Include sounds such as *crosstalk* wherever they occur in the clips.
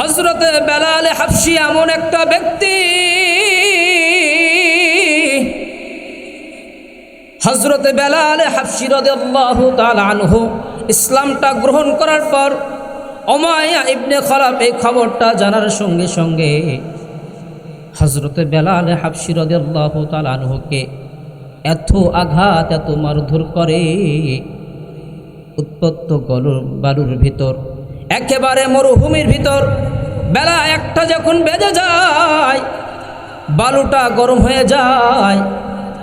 হজরতে বেলাল হাফসি এমন একটা ব্যক্তি হজরতে বেলাল হাফসি তাআলা আনহু ইসলামটা গ্রহণ করার পর অমায়া ইবনে খলাফ এই খবরটা জানার সঙ্গে সঙ্গে হজরতে বেলাল হাফসি তাআলা আনহুকে এত আঘাত, এত মারধর করে উৎপত্ত গলুর বালুর ভিতর একেবারে মরুভূমির ভিতর। বেলা একটা যখন বেজে যায়, বালুটা গরম হয়ে যায়,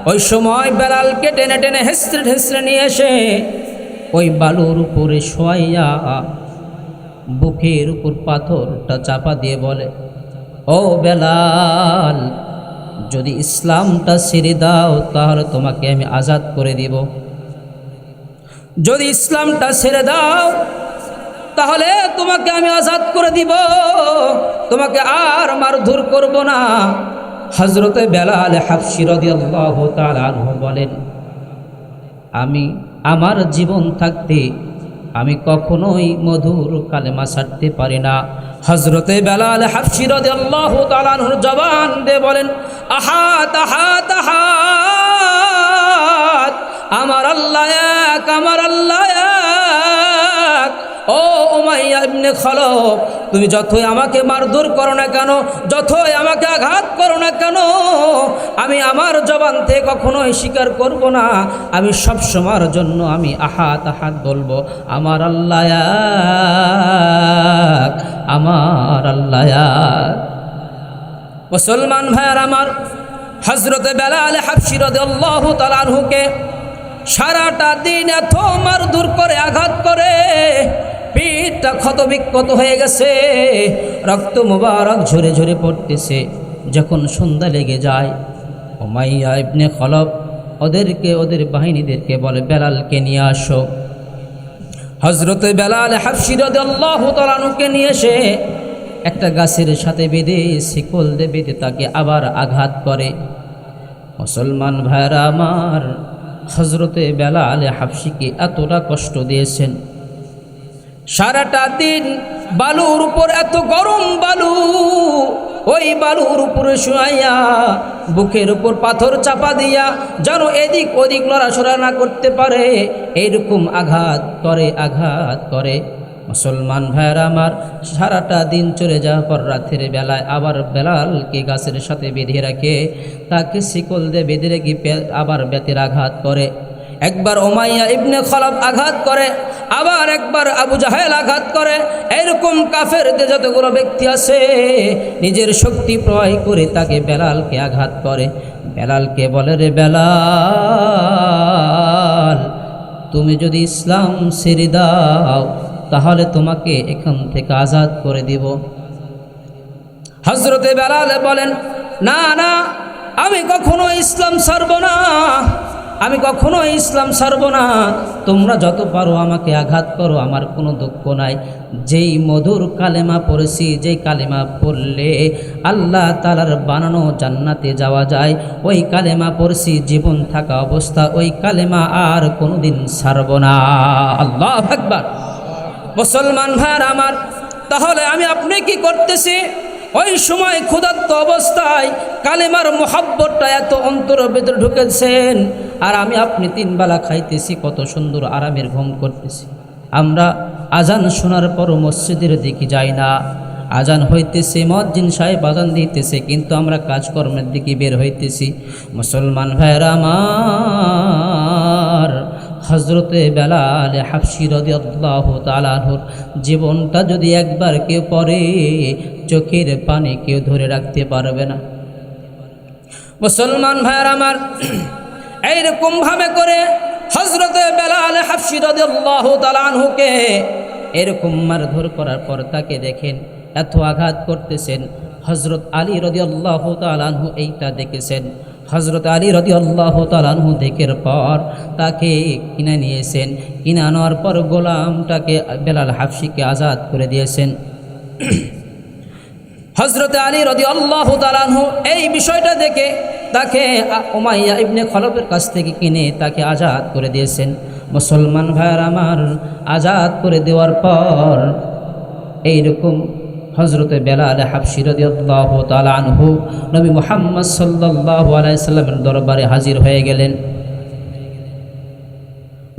ওই সময় বেলালকে টেনে টেনে হেসড়ে ঠেসড়ে নিয়ে এসে ওই বালুর উপরে শোয়াইয়া বুকের উপর পাথরটা চাপা দিয়ে বলে, ও বেলাল, যদি ইসলামটা ছেড়ে দাও, তাহলে তোমাকে আমি আজাদ করে দিব। যদি ইসলামটা ছেড়ে দাও তাহলে তোমাকে আমি আজাদ করে দিব। তোমাকে আর মারধর করব না। হজরতে বেলাল আনহু বলেন, আমি আমার জীবন থাকতে আমি কখনোই মধুর কালেমা ছাড়তে পারি না। হজরতে বেলাল আনহুর জবান দে বলেন, আহাত আহাত আহাত, আমার আল্লাহ এক, আমার আল্লাহ এক। ও উমাইয়া ইবনে খলফ তুমি যতই আমাকে মারধর করো না কেন, যতই আমাকে আঘাত করো না কেন, আমি আমার জবান থেকে কখনোই স্বীকার করব না। আমি সব সময়ের জন্য আমি আহাত আহাত বলব, আমার আল্লাহ আমার আল্লাহ মুসলমান ভাইয়ার আমার হজরতে বেলাল হাফসিরদ আল্লাহ তালানহুকে সারাটা দিন এত মারধর করে, আঘাত করে পিঠটা ক্ষত বিক্ষত হয়ে গেছে। রক্ত মোবারক ঝরে ঝরে পড়তেছে। যখন সন্ধ্যা লেগে যায় ওমাইয়া ইবনে খলব ওদেরকে, ওদের বাহিনীদেরকে বলে, বেলালকে নিয়ে আসো। হজরতে বেলাল হাফসিরদ আল্লাহ তালানুকে নিয়ে এসে একটা গাছের সাথে বেঁধে, শিকল দিয়ে বেঁধে তাকে আবার আঘাত করে। মুসলমান ভাইরা আমার হজরতে বেলাল হাফসিকে এতটা কষ্ট দিয়েছেন। সারাটা দিন বালুর উপর এত গরম বালু, ওই বালুর উপরে শুয়াইয়া বুকের উপর পাথর চাপা দিয়া যেন এদিক ওদিক লড়াছড়া না করতে পারে এইরকম আঘাত করে আঘাত করে মুসলমান ভাইয়ের আমার, সারাটা দিন চলে যাওয়ার পর রাতের বেলায় আবার বেলালকে গাছের সাথে বেঁধে রাখে, তাকে শিকল দিয়ে বেঁধে রেখে আবার বেতের আঘাত করে। একবার ওমাইয়া ইবনে খলব আঘাত করে, আবার একবার আবু জাহেল আঘাত করে। এরকম কাফের যতগুলো ব্যক্তি আছে, নিজের শক্তি প্রয়োগ করে তাকে বেলালকে আঘাত করে। বেলালকে বলে, রে বেলাল, তুমি যদি ইসলাম ছেড়ে দাও, তাহলে তোমাকে এখান থেকে আজাদ করে দিব। হজরতে বেলাল বলেন, না না, আমি কখনো ইসলাম ছাড়ব না। আমি কখনো ইসলাম ছাড়ব না। তোমরা যত পারো আমাকে আঘাত করো, আমার কোনো দুঃখ নাই। যেই মধুর কালেমা পড়েছি, যেই কালেমা পড়লে আল্লাহ তালার বানানো জান্নাতে যাওয়া যায়। ওই কালেমা পড়ছি, জীবন থাকা অবস্থা, ওই কালেমা আর কোনোদিন ছাড়ব না। আল্লাহ আকবার। মুসলমান ভাইয়ার আমার, তাহলে আমি আপনি কি করতেছি? ওই সময় ক্ষুধার্ত অবস্থায় কালেমার মোহাব্বতটা এত অন্তর ভেতরে ঢুকেছেন। আর আমি আপনি তিন বেলা খাইতেছি, কত সুন্দর আরামের ঘুম করতেছি। আমরা আজান শোনার পরও মসজিদের দিকে যাই না। আজান হইতেছে মজ্জিন সাহেব আজান দিতেছে, কিন্তু আমরা কাজকর্মের দিকে বের হইতেছি। মুসলমান ভাইয়েরা আমার হজরতে বেলাল হাফসি রদিয়াল্লাহ তালাহুর জীবনটা যদি একবার কেউ পরে চোখের পানি কেউ ধরে রাখতে পারবে না। মুসলমান ভাইয়ার আমার এইরকম ভাবে করে হজরতে বেলাল হাফসি রদিয়াল্লাহ তালানহুকে এরকম মারধর করার পর তাকে দেখেন, এত আঘাত করতেছেন। হজরত আলী রদিয়াল্লাহ তালানহু এইটা দেখেছেন। হজরত আলী রদি আল্লাহ তালানহু দেখের পর তাকে কিনে নিয়েছেন। কিনে আনার পর গোলামটাকে বেলাল হাফসিকে আজাদ করে দিয়েছেন। *clears throat* হজরত আলী রদি আল্লাহ তালানহু এই বিষয়টা দেখে তাকে ওমাইয়া ইবনে খলফের কাছ থেকে কিনে তাকে আজাদ করে দিয়েছেন। মুসলমান ভাইয়ের আমার আজাদ করে দেওয়ার পর এইরকম হজরতে বেলাল হাফসি রাদিয়াল্লাহু তাআলা আনহু নবী মুহাম্মদ সাল্লাহ আলাইসাল্লামের দরবারে হাজির হয়ে গেলেন।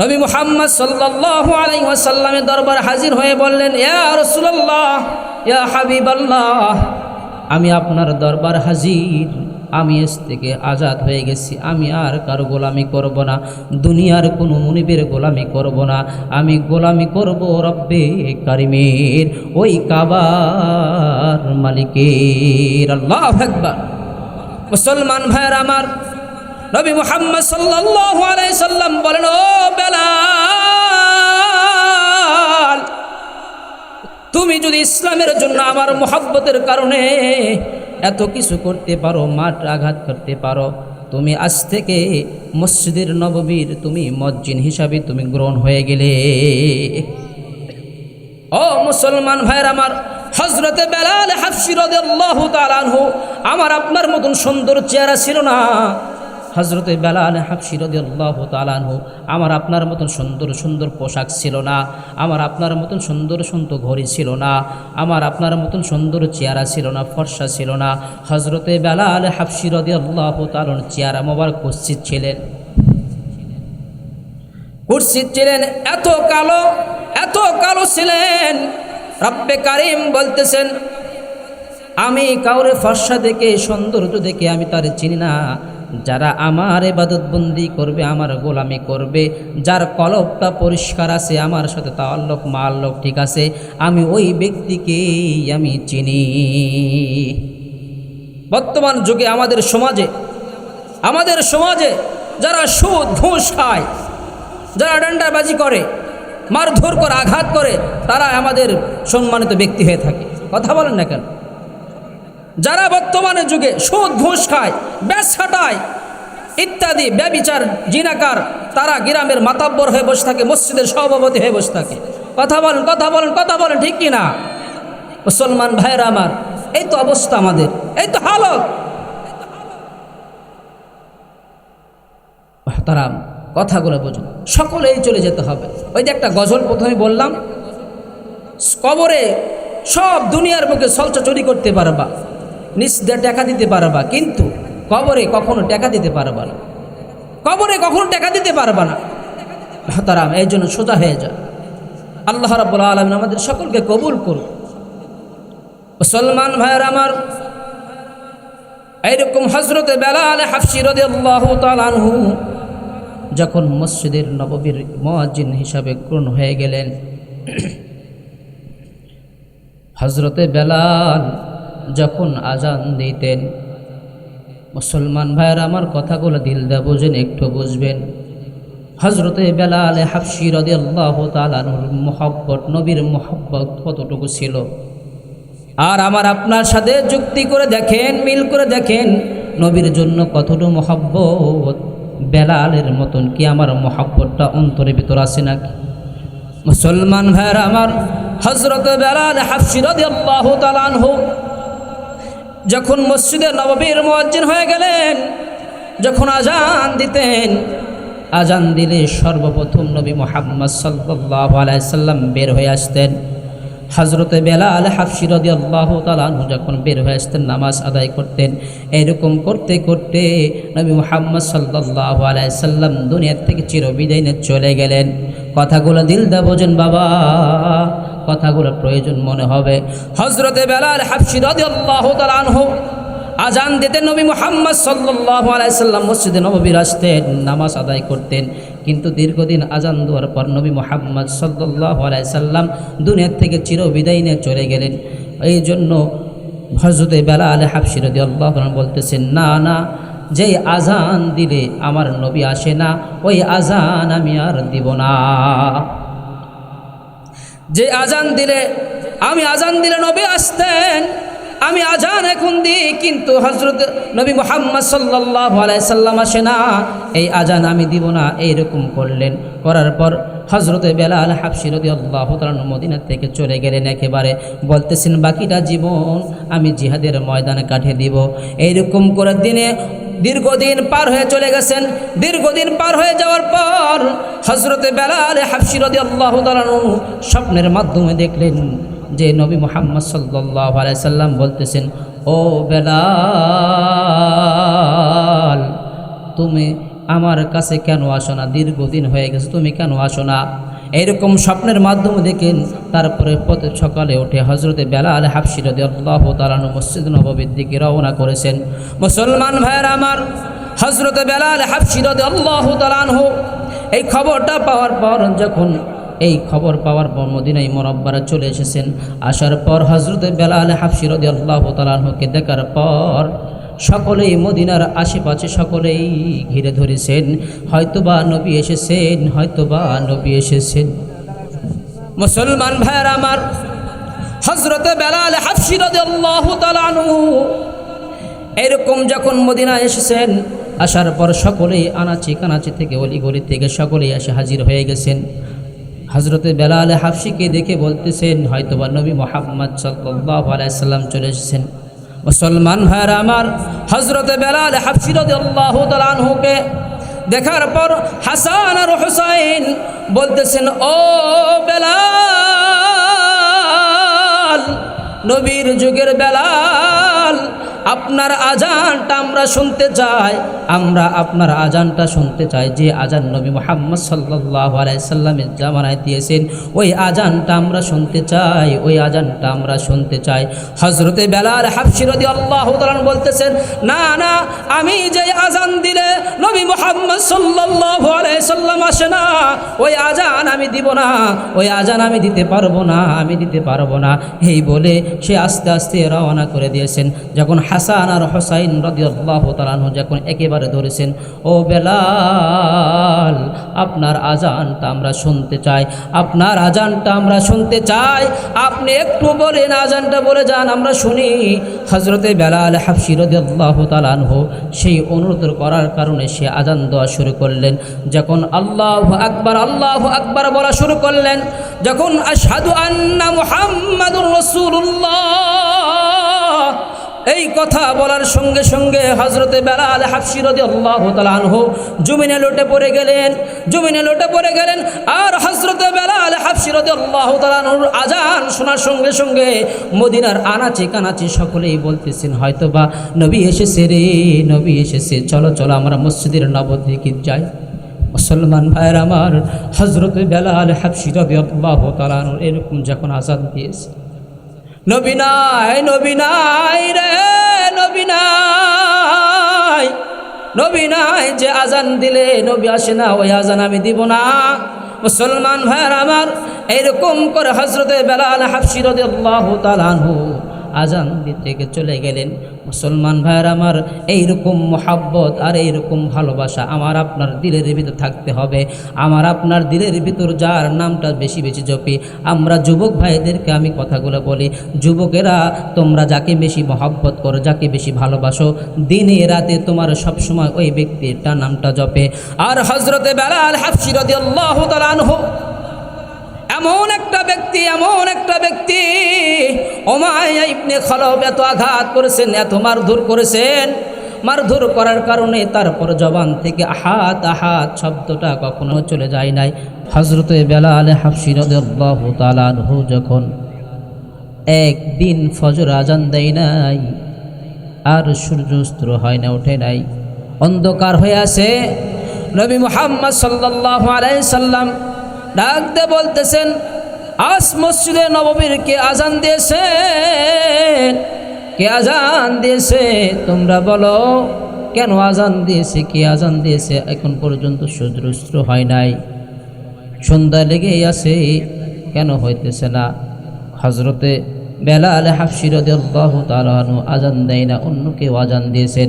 নবী মুহাম্মদ সাল্লাহ আলাইহি ওয়াসাল্লামের দরবারে হাজির হয়ে বললেন, ইয়া রাসূলুল্লাহ, ইয়া হাবিবাল্লাহ, আমি আপনার দরবার হাজির। আমি এস থেকে আজাদ হয়ে গেছি। আমি আর কারও গোলামি করব না। দুনিয়ার কোনো মুনিবের গোলামি করব না। আমি গোলামি করব রব্বে কারিমের, ওই কাবার মালিকের। আল্লাহ আকবার। মুসলমান ভাইয়ের আমার, নবী মুহাম্মদ সাল্লাম বলেন, ও বেলাল, তুমি যদি ইসলামের জন্য আমার মোহাব্বতের কারণে এত কিছু করতে পারো, মাঠ আঘাত করতে পারো। তুমি আজ থেকে মসজিদের নববীর, তুমি মজ্জিন হিসাবে তুমি গ্রহণ হয়ে গেলে। ও মুসলমান ভাইয়ের আমার হজরতে বেলাল হাফসিরদাল্লাহু তাআলাহু আমার আপনার মতন সুন্দর চেহারা ছিল না। হজরতে বেলাল হাফসিরদাল্লাহু তাআলাহু আমার আপনার মতন সুন্দর সুন্দর পোশাক ছিল না, আমার আপনার মতন সুন্দর সুন্দর ঘড়ি ছিল না, আমার আপনার মতন সুন্দর চেহারা ছিল না, ফর্সা ছিল না। হজরতে বেলাল হাফসিরদাল্লাহু তাআলার চেহারা মোবার কুৎসিত ছিলেন। কুর্সিদ ছিলেন, এত কালো এত কালো ছিলেন। রব্বে কারিম বলতেছেন, আমি কাউরে ফর্সা দেখে, সৌন্দর্য দেখে আমি তার চিনি না। যারা আমার এবাদতবন্দি করবে, আমার গোলামি করবে, যার কলবটা পরিষ্কার আছে, আমার সাথে তাল্লক মাল্লক ঠিক আছে, আমি ওই ব্যক্তিকেই আমি চিনি। বর্তমান যুগে আমাদের সমাজে আমাদের সমাজে যারা সুদ, ঘুষ খায়, যারা ডান্ডাবাজি করে, মারধর করে, আঘাত করে তারা আমাদের সম্মানিত ব্যক্তি হয়ে থাকে। কথা বলেন না কেন? যারা বর্তমানে যুগে সুদ, ঘুষ খায়, ব্যাস ছাটায় ইত্যাদি, ব্যবিচার, জিনাকার, তারা গ্রামের মাতাব্বর হয়ে বসে থাকে, মসজিদের সভাপতি হয়ে বসে থাকে। কথা বলেন কথা বলেন কথা বলেন, ঠিক কি না মুসলমান ভাইয়ের আমার, এই তো অবস্থা আমাদের, এই তো হালত। তারাম কথাগুলো বুঝুন, সকলেই চলে যেতে হবে। ওই যে একটা গজল প্রথমে বললাম, কবরে সব দুনিয়ার বুকে সলচা চুরি করতে পারবা। নিজ দিয়ে টাকা দিতে পারবা, কিন্তু কবরে কখনো টাকা দিতে পারবা না। কবরে কখনো টাকা দিতে পারবা না। তারাম এই জন্য সোজা হয়ে যা আল্লাহ রাব্বুল আলমিন আমাদের সকলকে কবুল করুন। মুসলমান ভাইয়ের আমার, এইরকম হজরতে বেলাল হাফসি রাদিয়াল্লাহু তাআলা আনহু যখন মসজিদের নববীর মোয়াজ্জিন হিসাবে গ্রহণ হয়ে গেলেন হজরতে বেলাল যখন আজান দিতেন। মুসলমান ভাইয়ের আমার কথাগুলো দিল দা, বুঝেন, একটু বুঝবেন। হজরতে বেলাল হাফসি রদি আল্লাহ তালানুর মোহব্বত, নবীর মোহব্বত কতটুকু ছিল? আর আমার আপনার সাথে যুক্তি করে দেখেন, মিল করে দেখেন, নবীর জন্য কতটুকু মোহব্বত? বেলালের মতন কি আমার মোহাব্বতটা অন্তরের ভিতর আছে নাকি? মুসলমান ভাইয়ের আমার হজরত বেলাল হাফসিরদি আল্লাহ তালানহু যখন মসজিদে নববীর মোয়াজ্জিন হয়ে গেলেন, যখন আজান দিতেন, আজান দিলে সর্বপ্রথম নবী মোহাম্মদ সাল্লাহ আলাইসাল্লাম বের হয়ে আসতেন। হজরতে বেলাল হাফসিরদি আল্লাহ তালানহু যখন বের হয়ে আসতেন, নামাজ আদায় করতেন। এরকম করতে করতে নবী মোহাম্মদ সাল্লাহ আলাইসাল্লাম দুনিয়ার থেকে চিরবিদায় চলে গেলেন। কথাগুলো দিল দা বোঝেন বাবা, কথাগুলো প্রয়োজন মনে হবে। হজরতে আল্লাহ তালানহু আজান দিতেন, নবী মোহাম্মদ সাল্লাহ আলাইসাল্লাম মসজিদে নববীর আসতেন, নামাজ আদায় করতেন। কিন্তু দীর্ঘদিন আজান দেওয়ার পর নবী মোহাম্মদ সাল্লাহ আলাইসাল্লাম দুনিয়ার থেকে চির বিদায় নিয়ে চলে গেলেন। এই জন্য হজরতে বেলা আলে হাফসিরদি আল্লাহ বলতেছেন, না না যেই আজান দিলে আমার নবী আসে না, ওই আজান আমি আর দিব না। যে আজান দিলে, আমি আজান দিলে নবী আসতেন আমি আজান এখন দিই, কিন্তু হজরত নবী মোহাম্মদ সাল্লাহ সাল্লাম আসে না। এই আজান আমি দিব না, এইরকম করলেন। করার পর হজরতে বেলাল হাফসিরদি আল্লাহ তালন মদিনা থেকে চলে গেলেন একেবারে। বলতেছেন, বাকিটা জীবন আমি জিহাদের ময়দানে কাটিয়ে দিব। এইরকম করে দিনে দীর্ঘদিন পার হয়ে চলে গেছেন। দীর্ঘদিন পার হয়ে যাওয়ার পর হজরতে বেলাল হাফসিরদি আল্লাহ স্বপ্নের মাধ্যমে দেখলেন যে নবী মোহাম্মদ সাল্লাহ আলাইসাল্লাম বলতেছেন, ও বেলাল, তুমি আমার কাছে কেন আসো না? দীর্ঘদিন হয়ে গেছে, তুমি কেন আসো না? এইরকম স্বপ্নের মাধ্যমে দেখেন, তারপরে প্রতি সকালে উঠে হজরতে বেলা আলে হাফসির আল্লাহ তালানু মসজিদ নবীর দিকে রওনা করেছেন। মুসলমান ভাইয়ের আমার হজরতে বেলা আলে হাফসির আল্লাহ তালানহু এই খবরটা পাওয়ার পর যখন এই খবর পাওয়ার পর মদিনায় মরব্বারা চলে এসেছেন। আসার পর হজরতে বেলাল হাফসিরদি আল্লাহ তালাহকে দেখার পর সকলেই মদিনার আশেপাশে সকলেই ঘিরে ধরেছেন। হয়তোবা নবী এসেছেন, হয়তোবা নবী এসেছেন। মুসলমান ভাইয়ের আমার হজরতে বেলাল হাফসিরদি আল্লাহ এরকম যখন মদিনা এসেছেন, আসার পর সকলেই আনাচি কানাচি থেকে অলিগলি থেকে সকলেই এসে হাজির হয়ে গেছেন। হজরতে বেলাল হাফসিকে দেখে বলতেছেন, হয়তোবা নবী মোহাম্মদ আলাইসাল্লাম চলে এসেছেন। মুসলমান ভাইয়ের আমার হজরতে বেলাল হাফসিরদ আল্লাহ দেখার পর হাসান আর হুসাইন বলতেছেন, ও বেলাল, নবীর যুগের বেলাল আপনার আজানটা আমরা শুনতে চাই। আমরা আপনার আজানটা শুনতে চাই যে আজান নবী মোহাম্মদ সাল্লাহ আলাইসাল্লামের জামানায় দিয়েছেন। ওই আজানটা আমরা শুনতে চাই, ওই আজানটা আমরা শুনতে চাই। হজরতে বেলাল হাফসিরদি আল্লাহ বলতেছেন, না না, আমি যে আজান দিলে নবী মোহাম্মদ সাল্লাহ আলাইসাল্লাম আসে না। ওই আজান আমি দিব না, ওই আজান আমি দিতে পারব না, আমি দিতে পারব না। এই বলে সে আস্তে আস্তে রওনা করে দিয়েছেন। যখন হাসান আর হোসাইন রদিয়াল্লাহ তালানহ যখন একেবারে ধরেছেন, ও বেলাল, আপনার আজানটা আমরা শুনতে চাই, আপনার আজানটা আমরা শুনতে চাই, আপনি একটু বলেন, আজানটা বলে যান, আমরা শুনি। হজরতে বেলাল হাফসি রদিয়াল্লাহ তালানহ সেই অনুরোধ করার কারণে সে আজান দেওয়া শুরু করলেন। যখন আল্লাহ আকবার আল্লাহ আকবার বলা শুরু করলেন, যখন আসাদু আন্না মুহাম্মাদুর রসুল্লাহ এই কথা বলার সঙ্গে সঙ্গে হজরতে বেলাল হাফসিরদি আল্লাহ তালানহ জমিনে লোটে পড়ে গেলেন। জমিনে লোটে পড়ে গেলেন আর হজরতে বেলাল হাফসিরদি আল্লাহ তালানহুর আজান শোনার সঙ্গে সঙ্গে মদিনার আনাচে কানাচে সকলেই বলতেছেন হয়তো বা নবী এসেছে রে, নবী এসেছে, চলো চলো, আমরা মসজিদের নবদিকে যাই। মুসলমান ভাইয়ের আমার হজরত বেলাল হাফসিরদি আল্লাহ তালানহুর এরকম যখন আজান দিয়েছে নবী নাই নবী নাই রে, নবী নাই। যে আজান দিলে নবী আসে না, ওই আজান আমি দিব না। মুসলমান ভাইয়ার আমার, এইরকম করে হজরতে বেলাল হাফসিরদ আল্লাহ তালানহু আজান দিতে চলে গেলেন। মুসলমান ভাইয়ের আমার, এইরকম মোহাব্বত আর এইরকম ভালোবাসা আমার আপনার দিলের ভিতর থাকতে হবে। আমার আপনার দিলের ভিতর যার নামটা বেশি বেশি জপি। আমরা যুবক ভাইদেরকে আমি কথাগুলো বলি, যুবকেরা তোমরা যাকে বেশি মহব্বত করো, যাকে বেশি ভালোবাসো, দিনে রাতে তোমার সবসময় ওই ব্যক্তিটা নামটা জপে। আর হজরতে বেলাল হাফসিরদি আল্লাহ তালানহু এমন একটা ব্যক্তি, এমন একটা ব্যক্তি ওমায়া ইবনে খলব এত আঘাত করেছেন, এত মারধর করেছেন। মারধর করার কারণে তারপর জবান থেকে আহাত আহাত শব্দটা কখনো চলে যায় নাই। হজরতে হাফসিরদাহ তালানহু যখন একদিন ফজর আজান দেয় নাই, আর সূর্যাস্ত হয় না, ওঠে নাই, অন্ধকার হয়ে আছে। নবী মোহাম্মদ সাল্লাহ আলাই সাল্লাম ডাকতে বলতেছেন, আজ মসজিদে নববীর কে আজান দিয়েছেন? কে আজান দিয়েছে? তোমরা বলো, কেন আজান দিয়েছে, কে আজান দিয়েছে? এখন পর্যন্ত সূর্যাস্ত হয় নাই। সন্ধ্যা লেগেই আছে, কেন হইতেছে না? হজরতে বেলাল হাফসিরদাহ তালানু আজান দেয় না, অন্য কেউ আজান দিয়েছেন।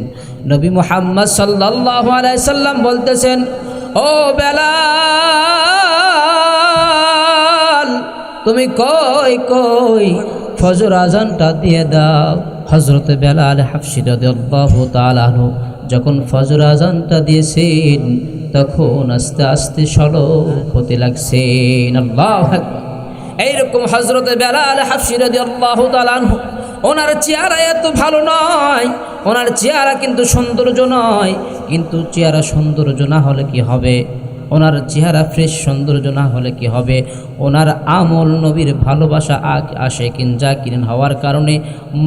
নবী মোহাম্মদ সাল্লাহ আলাইসাল্লাম বলতেছেন, ও বেলাল! তুমি কই কই? ফজর আজানটা দিয়ে দাও। হজরতে বেলাল হাফসিরদাহ তালানু যখন ফজর আজানটা দিয়েছেন, তখন আস্তে আস্তে সলক হতে লাগছেন। আল্লাহ এইরকম হজরতে বেলাল হাফসিরাদি আল্লাহ তালানহু ওনার চেহারা এত ভালো নয়। ওনার চেহারা কিন্তু সৌন্দর্য নয়। কিন্তু চেহারা সৌন্দর্য না হলে কি হবে? ওনার চেহারা ফ্রেশ সৌন্দর্য না হলে কি হবে? ওনার আমল নবীর ভালোবাসা আসে কিন যা কিনেন হওয়ার কারণে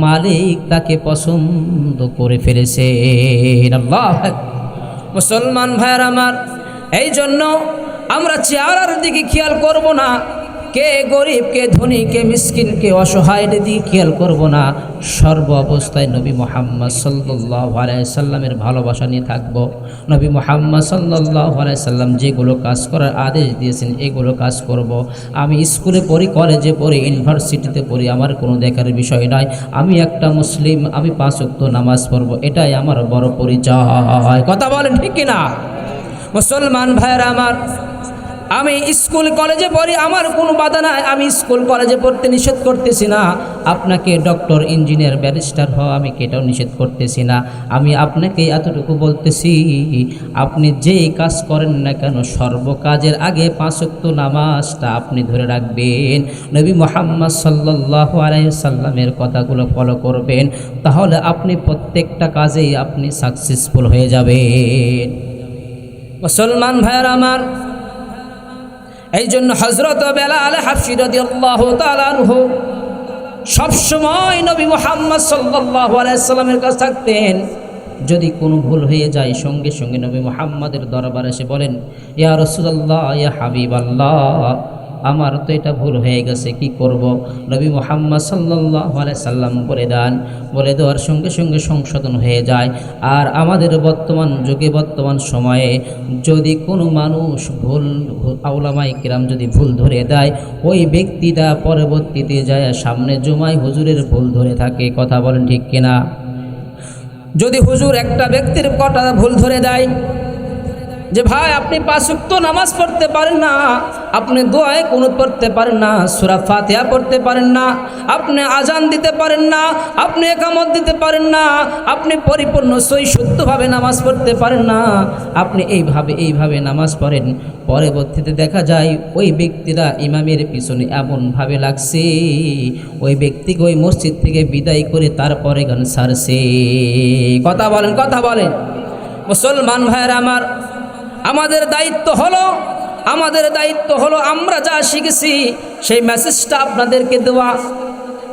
মালিক তাকে পছন্দ করে ফেলেছে মুসলমান ভাইয়ার আমার এই জন্য আমরা চেহারার দিকে খেয়াল করব না। কে গরিব, কে ধনী, কে মিসকিন, কে অসহায় দিকে খেয়াল করব না। সর্ব অবস্থায় নবী মোহাম্মদ সাল্লাহ সাল্লামের ভালোবাসা নিয়ে থাকব। নবী মোহাম্মদ সাল্লাহ সাল্লাম যেগুলো কাজ করার আদেশ দিয়েছেন, এগুলো কাজ করব। আমি স্কুলে পড়ি, কলেজে পড়ি, ইউনিভার্সিটিতে পড়ি, আমার কোনো দেখার বিষয় নয় আমি একটা মুসলিম, আমি পাঁচ ওয়াক্ত নামাজ পড়ব, এটাই আমার বড় পরিচয়। কথা বলেন ঠিক কিনা? মুসলমান ভাইয়েরা আমার আমি স্কুল কলেজে পড়ি, আমার কোনো বাধা নাই। আমি স্কুল কলেজে পড়তে নিষেধ করতেছি না। আপনাকে ডক্টর, ইঞ্জিনিয়ার, ব্যারিস্টার হওয়া আমি কেটাও নিষেধ করতেছি না। আমি আপনাকে এতটুকু বলতেছি, আপনি যেই কাজ করেন না কেন, সর্বকাজের আগে পাঁচক্ত নামাজটা আপনি ধরে রাখবেন। নবী মোহাম্মদ সাল্লাহ আলাইসাল্লামের কথাগুলো ফলো করবেন। তাহলে আপনি প্রত্যেকটা কাজেই আপনি সাকসেসফুল হয়ে যাবেন। মুসলমান ভাইয়ার আমার এই জন্য হজরত বেলাল হাফসি আল্লাহ সবসময় নবী মোহাম্মদ সাল্লাহ আলাইসাল্লামের কাছে থাকতেন। যদি কোনো ভুল হয়ে যায়, সঙ্গে সঙ্গে নবী মোহাম্মদের দরবারে এসে বলেন, ইয়া রসুল্লাহ ইয়া হাবিবাল্লাহ। আমার তো এটা ভুল হয়ে গেছে, কি করব? নবী মোহাম্মদ সাল্লাহ সাল্লাম বলে দেন, বলে দেওয়ার সঙ্গে সঙ্গে সংশোধন হয়ে যায়। আর আমাদের বর্তমান যুগে, বর্তমান সময়ে যদি কোনো মানুষ ভুল আউলামাই কিরাম যদি ভুল ধরে দেয়, ওই ব্যক্তিটা পরবর্তীতে যায় সামনে জুমাই হুজুরের ভুল ধরে থাকে, কথা বলেন ঠিক কিনা? যদি হুজুর একটা ব্যক্তির কটা ভুল ধরে দেয় যে ভাই, আপনি পাঁচুক্ত নামাজ পড়তে পারেন না, আপনি দোয়ায় কুনুত পড়তে পারেন না, সুরা ফাতিহা পড়তে পারেন না, আপনি আজান দিতে পারেন না, আপনি একামত দিতে পারেন না, আপনি পরিপূর্ণ সই নামাজ পড়তে পারেন না, আপনি এইভাবে এইভাবে নামাজ পড়েন। পরবর্তীতে দেখা যায়, ওই ব্যক্তিরা ইমামের পিছনে এমনভাবে লাগছে, ওই ব্যক্তিকে ওই মসজিদ থেকে বিদায় করে তারপরে গান সারছে। কথা বলেন কথা বলেন। মুসলমান ভাইয়ের আমার আমাদের দায়িত্ব হলো, আমাদের দায়িত্ব হলো আমরা যা শিখেছি, সেই মেসেজটা আপনাদেরকে দেওয়া।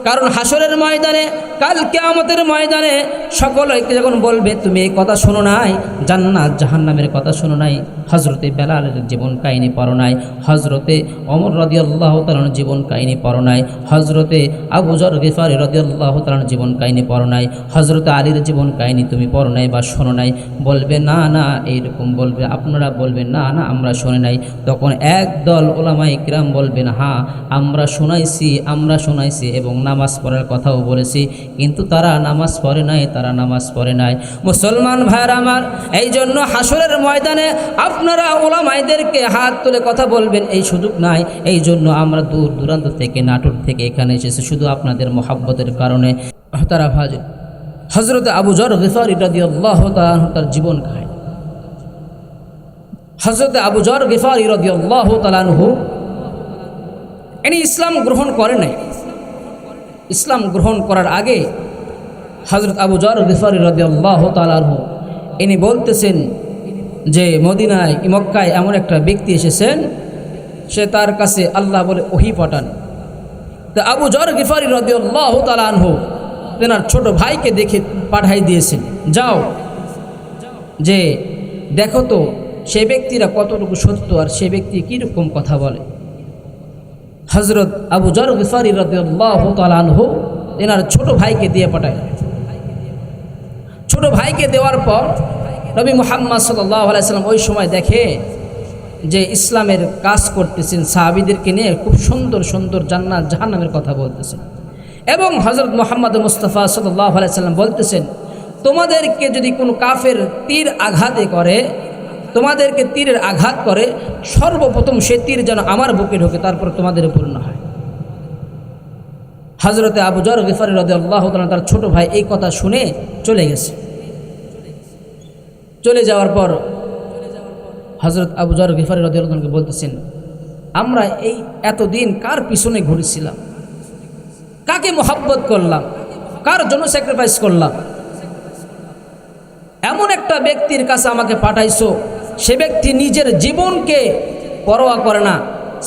কারণ হাসরের ময়দানে কালকে আমাদের ময়দানে সকলকে যখন বলবে, তুমি এই কথা শোনো নাই, জান্নাত জাহান্নামের কথা শোনো নাই। হজরতে বেলালের জীবন কাহিনী পড়ো নাই হজরতে অমর রদি আল্লাহ তালার জীবন কাহিনী পড়ো নাই হজরতে আবুজর গেফারি রদি আল্লাহ তালার জীবন কাহিনী পড়ো নাই হজরতে আলীর জীবন কাহিনী তুমি পড়ো নাই বা শোনো নাই, বলবে না না, এইরকম বলবে, আপনারা বলবেন না না, আমরা শুনে নাই। তখন একদল ওলামাই কিরাম বলবেন হ্যাঁ আমরা শোনাইছি আমরা শোনাইছি এবং নামাজ পড়ার কথাও বলেছি, কিন্তু তারা নামাজ পড়ে নাই, তারা নামাজ পড়ে নাই। মুসলমান ভাইয়ের আমার এই জন্য হাসরের ময়দানে আপনারা ওলামাইদেরকে হাত তুলে কথা বলবেন, এই সুযোগ নাই। এই জন্য আমরা দূর দূরান্ত থেকে, নাটোর থেকে এখানে এসেছি শুধু আপনাদের মহাব্বতের কারণে। তারা ভাজ হজরত আবু জর গিফারি রাদি আল্লাহ তার জীবন খায় হজরত আবু জর গিফারি রাদি আল্লাহ তালানহু ইনি ইসলাম গ্রহণ করে নাই। ইসলাম গ্রহণ করার আগে হজরত আবু জর গিফারি রাদি আল্লাহ তালানহু ইনি বলতেছেন যে মদিনায় মক্কায় এমন একটা ব্যক্তি এসেছেন, সে তার কাছে আল্লাহ বলে ওহি পাঠান। তা আবু জর গিফারি রদি আল্লাহ তালানহু তেনার ছোট ভাইকে দেখে পাঠাই দিয়েছেন, যাও। যে, দেখো তো, সে ব্যক্তিরা কতটুকু সত্য আর সে ব্যক্তি কীরকম কথা বলে? হজরত আবু জর গিফারি রদি আল্লাহ তালানহু তেনার ছোট ভাইকে দিয়ে পাঠায়। ছোট ভাইকে দেওয়ার পর নবী মোহাম্মদ আলাইসাল্লাম ওই সময় দেখে যে ইসলামের কাজ করতেছেন, সাহাবিদেরকে নিয়ে খুব সুন্দর সুন্দর জান্নাত, জাহান্নামের কথা বলতেছেন। এবং হজরত মোহাম্মদ মুস্তফা সাল্লাহ আলাইসাল্লাম বলতেছেন, তোমাদেরকে যদি কোনো কাফের তীর আঘাতে করে, তোমাদেরকে তীরের আঘাত করে, সর্বপ্রথম সে তীর যেন আমার বুকে ঢোকে, তারপর তোমাদের পূর্ণ হয়। হজরতে আবু জর গিফারি রদে আল্লাহ তার ছোট ভাই এই কথা শুনে চলে গেছে। চলে যাওয়ার পর হজরত আবু জর গিফারি রদিয়ালকে বলতেছেন, আমরা এই এতদিন কার পিছনে ঘুরেছিলাম? কাকে মোহাব্বত করলাম? কার জন্য স্যাক্রিফাইস করলাম? এমন একটা ব্যক্তির কাছে আমাকে পাঠাইছো, সে ব্যক্তি নিজের জীবনকে পরোয়া করে না,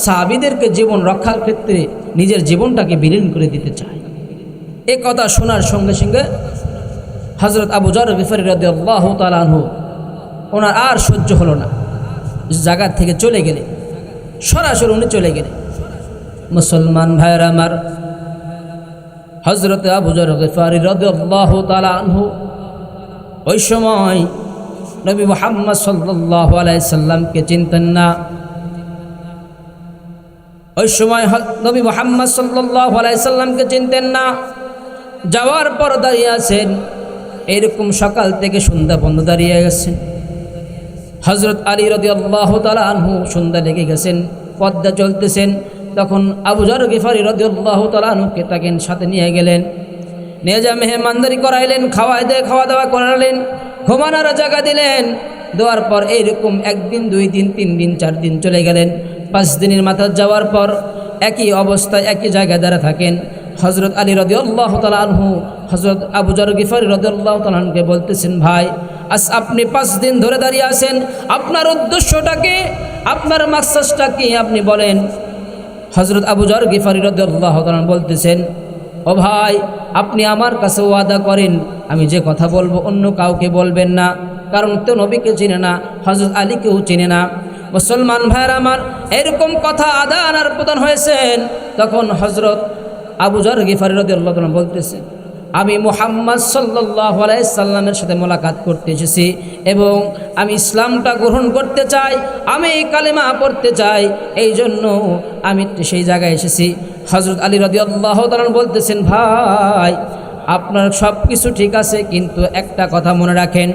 সাহাবিদেরকে জীবন রক্ষার ক্ষেত্রে নিজের জীবনটাকে বিলীন করে দিতে চায়। এ কথা শোনার সঙ্গে সঙ্গে হজরত আবু জর গিফারি রদি আল্লাহ তালানহু ওনার আর সহ্য হলো না। জায়গা থেকে চলে গেলে, সরাসরি উনি চলে গেলে। মুসলমান ভাইয়ের আমার হজরত আবু জর গিফারি ওই সময় নবী মোহাম্মদ সাল্লাহ চিনতেন না। ওই সময় নবী মোহাম্মদ সাল্লাহ চিনতেন না। যাওয়ার পর দাঁড়িয়ে আছেন, এরকম সকাল থেকে সন্ধ্যা বন্ধ দাঁড়িয়ে গেছেন। হজরত আলী রদি আল্লাহ আনহু সন্ধ্যা লেগে গেছেন, পদ্মা চলতেছেন। তখন আবু জর গিফারি রদি আল্লাহ তালা আনহুকে তাকে সাথে নিয়ে গেলেন। নিয়ে যা মেহমানদারি করাইলেন খাওয়াই দিয়ে খাওয়া দাওয়া করালেন, ঘুমানোর জায়গা দিলেন। দেওয়ার পর এইরকম একদিন, দুই দিন, তিন দিন, চার দিন চলে গেলেন। পাঁচ দিনের মাথা যাওয়ার পর একই অবস্থায় একই জায়গায় দাঁড়া থাকেন। হজরত আলী রদি আল্লাহ আনহু হজরত আবু জর গিফারি রদি আল্লাহ তালকে বলতেছেন, ভাই আজ আপনি পাঁচ দিন ধরে দাঁড়িয়ে আছেন, আপনার উদ্দেশ্যটাকে, আপনার মাকসাসটা কি আপনি বলেন। হজরত আবু জর গিফারি রদ্দাল্লাহ বলতেছেন, ও ভাই, আপনি আমার কাছে ওয়াদা করেন, আমি যে কথা বলব অন্য কাউকে বলবেন না, কারণ তো নবীকে চিনে না হজরত আলীকেও চিনে না। মুসলমান ভাইয়ের আমার, এরকম কথা আদান আর প্রদান হয়েছেন। তখন হজরত আবু জর গিফারি রদ্দাল্লাহ বলতেছেন আমি মোহাম্মদ সাল্লাহ সাল্লামের সাথে মোলাকাত করতে এসেছি এবং আমি ইসলামটা গ্রহণ করতে চাই, আমি এই কালেমা পড়তে চাই এই জন্য আমি সেই জায়গায় এসেছি। হজরত আলী রদি আল্লাহ বলতেছেন, ভাই, আপনার সব কিছু ঠিক আছে, কিন্তু একটা কথা মনে রাখেন।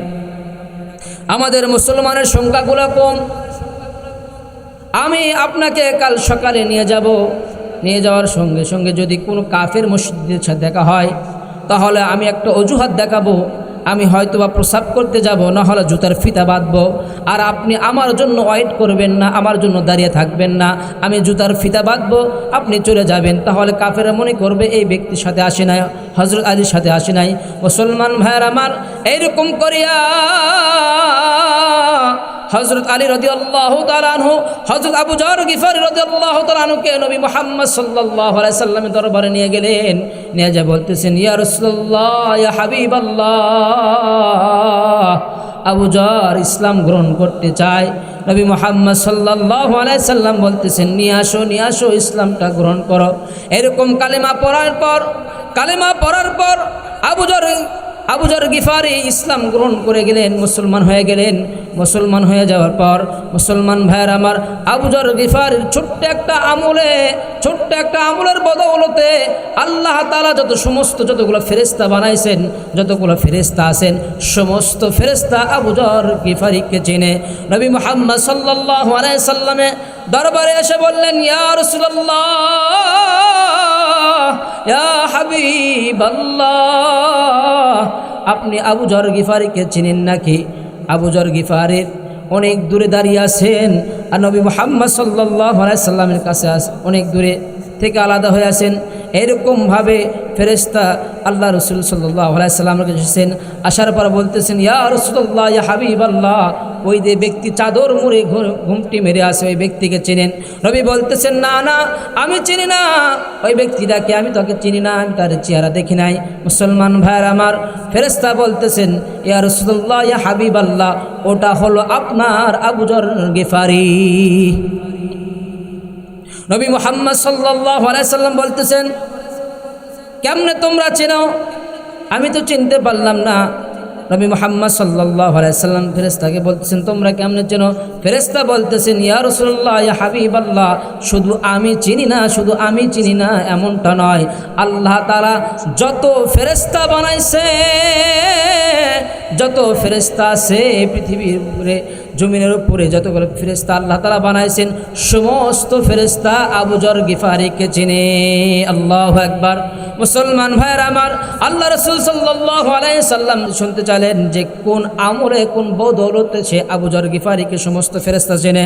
আমাদের মুসলমানের সংখ্যাগুলো কম। আমি আপনাকে কাল সকালে নিয়ে যাব। নিয়ে যাওয়ার সঙ্গে সঙ্গে যদি কোনো কাফের মসজিদের সাথে দেখা হয় তাহলে আমি একটা অজুহাত দেখাবো। আমি হয়তো বা প্রসাব করতে যাব না হলে জুতার ফিতা বাঁধবো। আর আপনি আমার জন্য ওয়েট করবেন না, আমার জন্য দাঁড়িয়ে থাকবেন না। আমি জুতার ফিতা বাঁধবো, আপনি চলে যাবেন। তাহলে কাফেরা মনে করবে, এই ব্যক্তির সাথে আসে নাই হজরত আলীর সাথে আসে নাই। মুসলমান ভাইয়ের আমার, এইরকম করিয়া হজরত আলী রদি আল্লাহ তালানহু হজরত আবু জর গিফারি রদি আল্লাহ তালানহুকে নবী মোহাম্মদ সাল্লাহ দরবারে নিয়ে গেলেন। নিয়ে যা বলতেছেন, ইয়া রসুল্লাহ ইয়া হাবিব আল্লাহ আবু জর ইসলাম গ্রহণ করতে চায়। নবী মোহাম্মদ সাল্লাহ সাল্লাম বলতেছেন, নিয়ে আসো নিয়ে আসো, ইসলামটা গ্রহণ করো। এরকম কালেমা পড়ার পর, কালেমা পড়ার পর আবু জর আবুজর গিফারি ইসলাম গ্রহণ করে গেলেন, মুসলমান হয়ে গেলেন। মুসলমান হয়ে যাওয়ার পর মুসলমান ভাইয়ের আমার আবুজর গিফারির ছোট্ট একটা আমলে, ছোট্ট একটা আমলের বদৌলতে আল্লাহ তালা যত সমস্ত যতগুলো ফেরেস্তা বানাইছেন, যতগুলো ফেরেস্তা আছেন, সমস্ত ফেরেস্তা আবুজর গিফারিকে চেনে। নবী মোহাম্মদ সাল্লাহ সাল্লামে দরবারে এসে বললেন, ইয়া ইয়া হাবিব আপনি আবু জর গিফারিকে চিনেন নাকি? আবু জর গিফারির অনেক দূরে দাঁড়িয়ে আছেন আর নবী মোহাম্মদ সাল্লাহ সাল্লামের কাছে আস, অনেক দূরে থেকে আলাদা হয়ে আছেন। এরকমভাবে ফেরেস্তা আল্লাহ রসুল সাল্লাহ সাল্লামের কাছে এসেছেন। আসার পর বলতেছেন, ইয়া রসুল্লাহ ইয়া হাবিব আল্লাহ ওই যে ব্যক্তি চাদর মুড়ে ঘুমটি মেরে আসে, ওই ব্যক্তিকে চেনেন। রবি বলতেছেন, না না, আমি চিনি না। ওই ব্যক্তিটাকে আমি তোকে চিনি না, আমি তার চেহারা দেখি নাই। মুসলমান ভাইয়ের আমার। ফেরেস্তা বলতেছেন, ইয়া রসুল্লাহ ইয়া হাবিব আল্লাহ ওটা হলো আপনার আবুজর গেফারি। নবী মোহাম্মদ সাল্লাহ সাল্লাম বলতেছেন, কেমনে তোমরা চেনো? আমি তো চিনতে পারলাম না। নবী মোহাম্মদ সাল্লাহ সাল্লাম ফেরেস্তাকে বলতেছেন, তোমরা কেমনে চেনো? ফেরেস্তা বলতেছেন, ইয়া রসুল্লাহ ইয়া হাবিব আল্লাহ শুধু আমি চিনি না, শুধু আমি চিনি না, এমনটা নয়। আল্লাহ তারা যত ফেরেস্তা বানাইছে, যত ফেরেস্তা এই পৃথিবীর উপরে জমিনের উপরে যতগুলো ফেরেস্তা আল্লাহ তালা বানাইছেন, সমস্ত ফেরেস্তা আবুজর গিফারিকে চিনে। আল্লাহ একবার মুসলমান ভাইয়ের আমার, আল্লাহ রসুল সাল্লাম শুনতে চাইলেন যে কোন আমলে, কোন বদৌলতে সে আবুজর গিফারিকে সমস্ত ফেরেস্তা চেনে।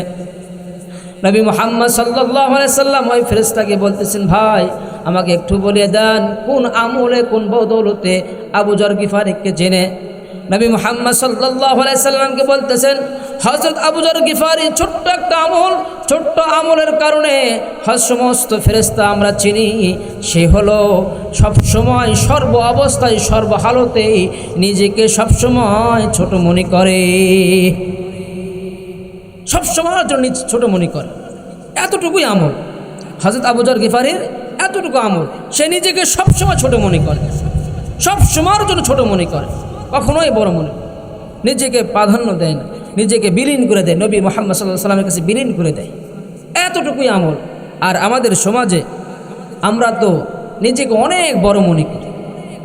নবী মোহাম্মদ সাল্লাহ সাল্লাম ওই ফেরেস্তাকে বলতেছেন, ভাই, আমাকে একটু বলে দেন, কোন আমলে, কোন বদৌলতে আবুজর গিফারিককে জেনে নবী মোহাম্মদ সাল্লাহ সাল্লামকে বলতেছেন হজরত আবুজর গিফারি, ছোট্ট একটা আমল, ছোট্ট আমলের কারণে সমস্ত ফেরেস্তা আমরা চিনি। সে হলো সবসময় সর্ব অবস্থায় সর্বহালতেই নিজেকে সবসময় ছোট মনে করে। সবসময়ের জন্য ছোট মনে করে। এতটুকুই আমল। হজরত আবুজর গিফারির এতটুকু আমল। সে নিজেকে সবসময় ছোট মনে করে। সব সময়ের জন্য ছোট মনে করে। কখনোই বড় মনে নিজেকে প্রাধান্য দেয় না। নিজেকে বিলীন করে দেয়। নবী মোহাম্মদ সাল্লাহ সাল্লামের কাছে বিলীন করে দেয়। এতটুকুই আমল। আর আমাদের সমাজে আমরা তো নিজেকে অনেক বড় মনে করি।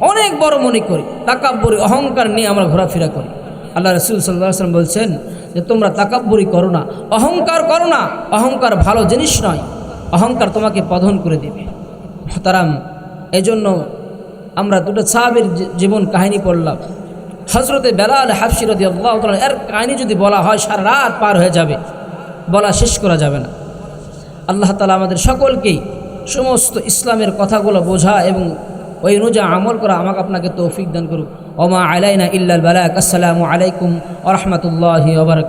অনেক বড় মনে করি। তাকাব্বরি, অহংকার নিয়ে আমরা ঘোরাফেরা করি। আল্লাহ রসুল সাল্লাহ সাল্লাম বলছেন যে, তোমরা তাকাব্বরি করো না। অহংকার করো না। অহংকার ভালো জিনিস নয়। অহংকার তোমাকে পধন করে দেবে। হতারাম এজন্য আমরা দুটো সাহাবের জীবন কাহিনী পড়লাম। হজরতে বেলাল আল্লাহ এর কাহিনী যদি বলা হয়, সারা রাত পার হয়ে যাবে, বলা শেষ করা যাবে না। আল্লাহ তালা আমাদের সকলকেই সমস্ত ইসলামের কথাগুলো বোঝা এবং ওই অনুযায়ী আমল করা আমাকে আপনাকে তৌফিক দান করুক। ওমা আলাইনা ইল্লাল বালাক। আসসালামু আলাইকুম আ ওবরাক